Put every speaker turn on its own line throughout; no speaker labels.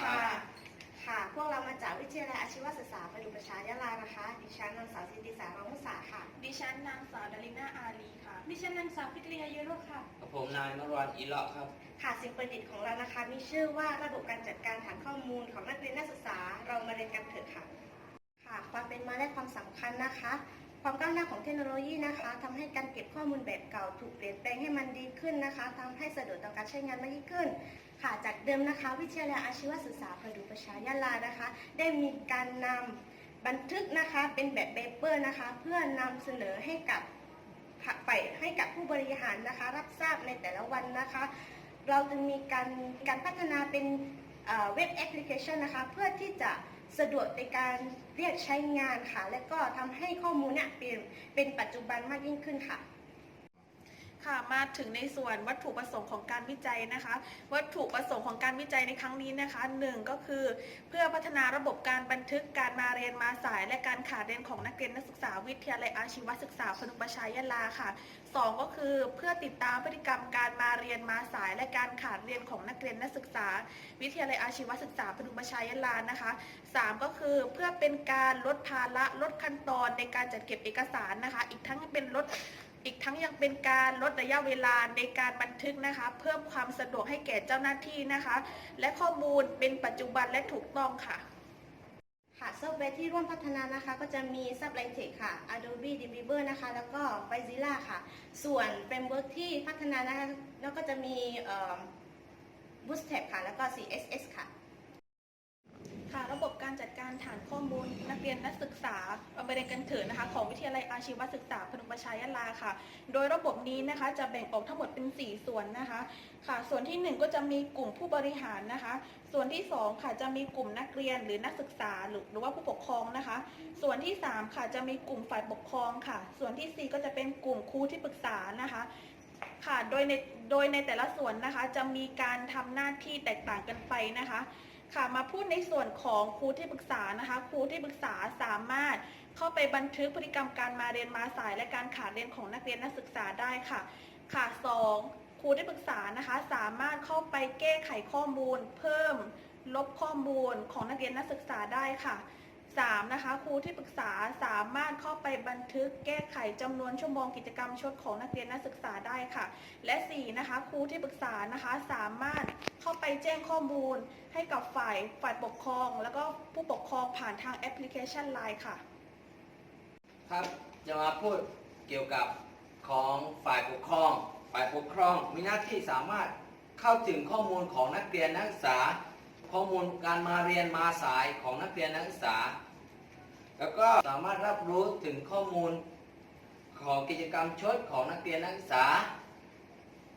ครับ
ค่ะ ค่ะ พวกเรามาจากวิทยาลัยอาชีวศึกษาประดุประชายะลานะคะ ดิฉันนางสาวสิติสารังมุสาค่ะ
ดิฉันนางสาวดารินาอาลีค่ะ
ดิฉันนางสาวพิตรีอายุโรคค่ะ
กับผมนายมรวันอีเลาะครับ
ค่ะสิ่งประดิษฐ์ของเรานะคะ มีชื่อว่าระบบการจัดการฐานข้อมูลของนักเรียนนักศึกษา เรามาเรียนกันเถิดค่ะ ค่ะ ความเป็นมาและความสำคัญนะคะ ความก้าวหน้าของเทคโนโลยีนะคะทำให้การเก็บข้อมูลแบบเก่าถูกเปลี่ยนแปลงให้มันดีขึ้นนะคะทำให้สะดวกต่อการใช้งานมากยิ่งขึ้น ค่ะจากเดิมนะคะ วิทยาลัยอาชีวศึกษาประดุประชายะลานะคะ ได้มีการนำบันทึกนะคะเป็นแบบเปเปอร์นะคะ เพื่อนำเสนอให้กับฝ่ายให้กับผู้บริหารนะคะ รับทราบในแต่ละวันนะคะ เราจึงมีการการพัฒนาเป็นเว็บแอปพลิเคชันนะคะ เพื่อที่จะ สะดวกในการเรียกใช้งานค่ะ และก็ทำให้ข้อมูลเนี่ยเป็นเป็นปัจจุบันมากยิ่งขึ้นค่ะ
ค่ะมาถึงในส่วนวัตถุประสงค์ของการวิจัยนะคะ วัตถุประสงค์ของการวิจัยในครั้งนี้นะคะหนึ่งก็คือ เพื่อพัฒนาระบบการบันทึกการมาเรียนมาสาย และการขาดเรียนของนักเรียนนักศึกษาวิทยาลัยอาชีวศึกษาพนุประชายลาค่ะสองก็คือเพื่อติดตามพฤติกรรมการมาเรียนมาสาย และการขาดเรียนของนักเรียนนักศึกษา วิทยาลัยอาชีวศึกษาพนุประชายลานะคะสามก็คือเพื่อเป็นการลดภาระลดขั้นตอนในการจัดเก็บเอกสารนะคะ อีกทั้งเป็นลด อีกทั้งยังเป็นการลดระยะเวลาในการบันทึกนะคะ เพิ่มความสะดวกให้แก่เจ้าหน้าที่นะคะ และข้อมูลเป็นปัจจุบันและถูกต้องค่ะ
ค่ะซอฟต์แวร์ที่ร่วมพัฒนานะคะ ก็จะมี Sublime ค่ะ Adobe Dreamweaver นะคะ แล้วก็ Filezilla ค่ะ ส่วนเฟรมเวิร์กที่พัฒนานะคะแล้วก็จะมี Bootstrap ค่ะ แล้วก็ CSS ค่ะ
ค่ะระบบการจัดการฐานข้อมูล นักเรียนนักศึกษาเอาไปเรียนกันเถิดนะคะ ของวิทยาลัยอาชีวศึกษาพนมประชายลาค่ะ โดยระบบนี้นะคะจะแบ่งออกทั้งหมดเป็น 4 ส่วนนะคะค่ะ ส่วนทีหนึ่1 ก็จะมีกลุ่มผู้บริหารนะคะ ส่วนที่ 2 ค่ะจะมีกลุ่มนักเรียนหรือนักศึกษาหรือหรือว่าผู้ปกครองนะคะ ส่วนที่ 3 ค่ะจะมีกลุ่มฝ่ายปกครองค่ะ ส่วนทีสี่ 4 ก็จะเป็นกลุ่มครูที่ปรึกษานะคะค่ะโดยในโดยในแต่ละส่วนนะคะจะมีการทำหน้าที่แตกต่างกันไปนะคะ ค่ะมาพูดในส่วนของครูที่ปรึกษานะคะ ครูที่ปรึกษาสามารถเข้าไปบันทึกพฤติกรรมการมาเรียนมาสายและการขาดเรียนของนักเรียนนักศึกษาได้ค่ะ ค่ะสองครูที่ปรึกษานะคะ สามารถเข้าไปแก้ไขข้อมูล เพิ่มลบข้อมูลของนักเรียนนักศึกษาได้ค่ะ สามนะคะครูที่ปรึกษาสามารถเข้าไปบันทึกแก้ไขจำนวนชั่วโมงกิจกรรมชดของนักเรียนนักศึกษาได้ค่ะ และสี่นะคะครูที่ปรึกษานะคะสามารถเข้าไปแจ้งข้อมูล ให้กับฝ่ายฝ่ายปกครอง แล้วก็ผู้ปกครองผ่านทางแอปพลิเคชัน Line ค่ะ
ครับจะมาพูดเกี่ยวกับของฝ่ายปกครอง ฝ่ายปกครองมีหน้าที่สามารถเข้าถึงข้อมูลของนักเรียนนักศึกษา ข้อมูลการมาเรียนมาสายของนักเรียนนักศึกษา แล้วก็สามารถรับรู้ถึงข้อมูลของกิจกรรมชดของนักเรียนนักศึกษา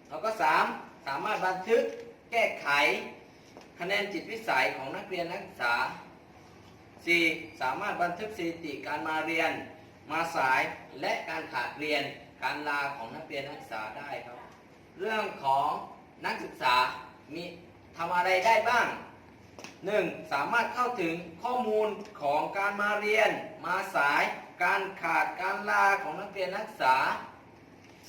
แล้วก็สามสามารถบันทึกแก้ไขคะแนนจิตวิสัยของนักเรียนนักศึกษา 4. สามารถบันทึกสถิติการมาเรียน มาสายและการขาดเรียนการลาของนักเรียนนักศึกษาได้ครับ เรื่องของนักศึกษามีทำอะไรได้บ้าง 1. สามารถเข้าถึงข้อมูลของการมาเรียน มาสาย การขาดการลาของนักเรียนนักศึกษา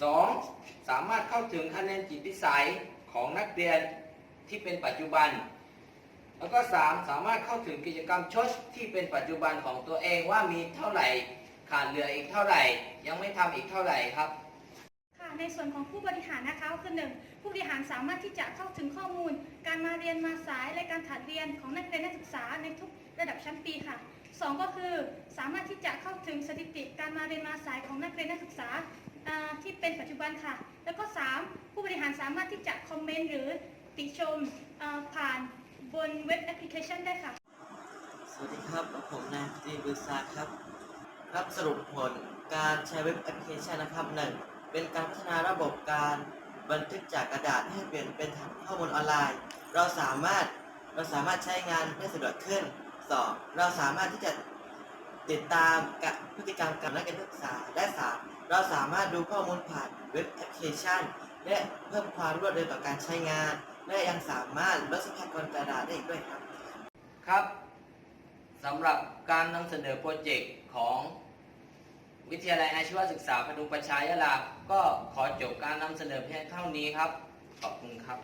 2. สามารถเข้าถึงคะแนนจิตวิสัยของนักเรียนที่เป็นปัจจุบัน แล้วก็ 3 สามารถเข้าถึงกิจกรรมชดที่เป็นปัจจุบันของตัวเองว่ามีเท่าไหร่ ขาดเหลืออีกเท่าไหร่ ยังไม่ทำอีกเท่าไหร่ครับ
ในส่วนของผู้บริหารนะคะก็คือหนึ่งผู้บริหารสามารถที่จะเข้าถึงข้อมูล การมาเรียนมาสายและการขาดเรียนของนักเรียนนักศึกษาในทุกระดับชั้นปีค่ะสองก็คือสามารถที่จะเข้าถึงสถิติการมาเรียนมาสายของนักเรียนนักศึกษาที่เป็นปัจจุบันค่ะ แล้วก็สามผู้บริหารสามารถที่จะคอมเมนต์หรือติชมผ่านบนเว็บแอปพลิเคชันได้ค่ะ
สวัสดีครับผมนายตรีบุษาครับครับสรุปผลการใช้เว็บแอปพลิเคชันนะครับหนึ่ง เป็นการพัฒนาระบบการบันทึกจากกระดาษให้เปลี่ยนเป็นฐานข้อมูลออนไลน์ เราสามารถเราสามารถใช้งานได้สะดวกขึ้นสองเราสามารถที่จะติดตามกับพฤติกรรมการนักเรียนนักศึกษาและสามเราสามารถดูข้อมูลผ่านเว็บแอปพลิเคชัน และเพิ่มความรวดเร็วต่อการใช้งาน และยังสามารถลดทรัพยากรกระดาษได้อีกด้วยครับ
ครับสำหรับการนำเสนอโปรเจกต์ของ วิทยาลัยอาชีวศึกษาพดุงประชายาลา ก็ขอจบการนำเสนอเพียงเท่านี้ครับ ขอบคุณครับ